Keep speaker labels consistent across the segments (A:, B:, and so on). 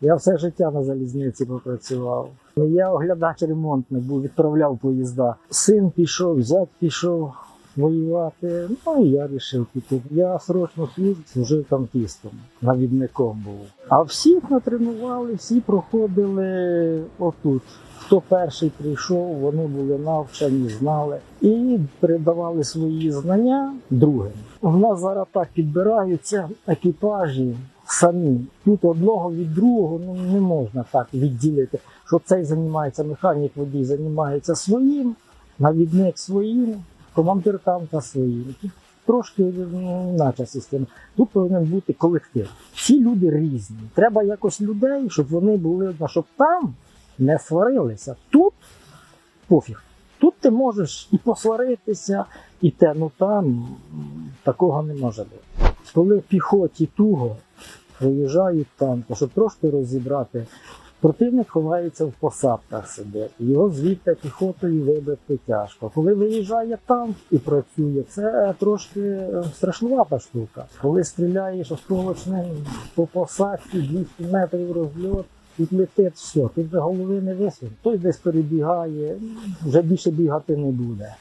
A: Я все життя на залізниці попрацював. Я оглядач ремонтник був, відправляв поїзда. Син пішов, зять пішов воювати. Ну і я вирішив піти. Я срочно служив, служив танкістом, навідником був. А всіх натренували, всі проходили отут. Хто перший прийшов, вони були навчені, знали і передавали свої знання другим. У нас зараз так підбираються екіпажі самі. Тут одного від другого ну, не можна так відділити, що цей займається механік, водій займається своїм, навідник своїм, командир танка своїм. Тут трошки ну, інакша система. Тут повинен бути колектив. Всі люди різні. Треба якось людей, щоб вони були, щоб там не сварилися. Тут пофіг. Тут ти можеш і посваритися, і те, ну там такого не може бути. Коли в піхоті туго виїжджають танки, щоб трошки розібрати, противник ховається в посадках сидить. Його звідти піхотою вибити тяжко. Коли виїжджає танк і працює, це трошки е, страшнувата штука. Коли стріляєш осколочним по посадці 200 метрів розльот, Тут летить все, тут вже голови не висунь. Той десь перебігає, вже більше бігати не буде.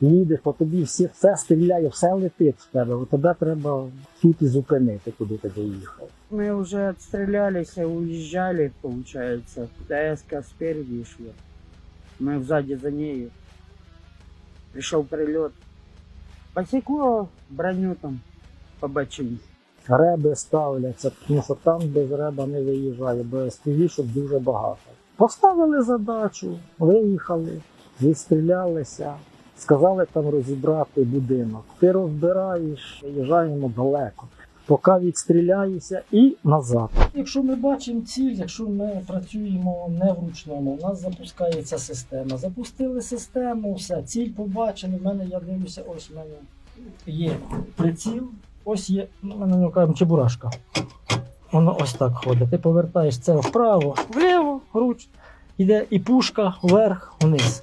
A: Їдеш, по тобі всі, все стріляє, все летить в тебе. От тебе треба тут і зупинити, куди ти доїхав.
B: Мы уже отстрелялись и уезжали, получается. ТСК спереди шли. Мы сзади за нею. Пришел прилет. Посекло броню там по.
A: Реби ставляться, тому що там без реба не виїжджає, бо СПВ дуже багато. Поставили задачу, виїхали, відстрілялися, сказали там розібрати будинок. Ти розбираєш, виїжджаємо далеко. Поки відстріляєшся і назад. Якщо ми бачимо ціль, якщо ми працюємо не вручному, у нас запускається система. Запустили систему, все, ціль побачили. В мене я дивлюся, ось в мене є приціл, ось є, ну, ми на нього кажемо чебурашка. Воно ось так ходить. Ти повертаєш це вправо, вліво, руч, іде і пушка вверх, вниз.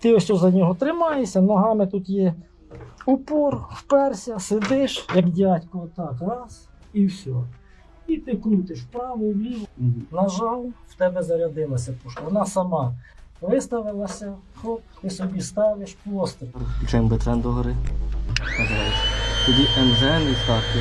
A: Ти ось за нього тримаєшся, ногами тут є упор, вперся, сидиш, як дядько, отак, раз, і все. І ти крутиш вправо, вліво, нажав, в тебе зарядилася пушка. Вона сама виставилася, хоп, ти собі ставиш постріл.
C: Включаємо бетрен до гори. Тоді МЗН і старти.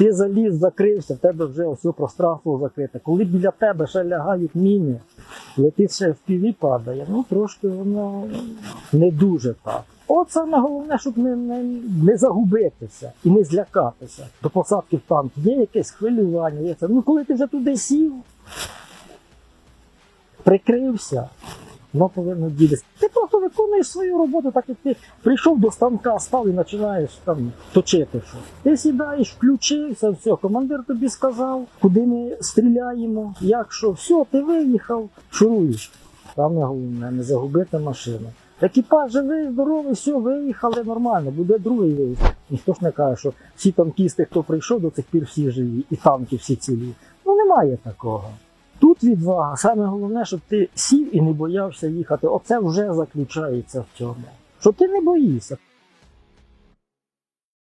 A: Ти заліз, закрився, в тебе вже все пространство закрите. Коли біля тебе ще лягають міни, летить ще в піві падає, ну трошки воно не дуже так. От саме головне, щоб не, не, не загубитися і не злякатися. До посадки в танк є якесь хвилювання. Є це. Ну коли ти вже туди сів, прикрився, воно повинно ділитися. Виконуєш свою роботу, так як ти прийшов до станка, став і починаєш там точити щось. Ти сідаєш, включився, все, командир тобі сказав, куди ми стріляємо, як що, все, ти виїхав, шуруєш. Саме головне, не загубити машину. Екіпаж живий, здоровий, все, виїхали нормально, буде другий виїзд. Ніхто ж не каже, що всі танкісти, хто прийшов до цих пір, всі живі, і танки всі цілі. Ну немає такого. Тут відвага. Саме головне, щоб ти сів і не боявся їхати. Оце вже заключається в цьому. Що ти не боїшся.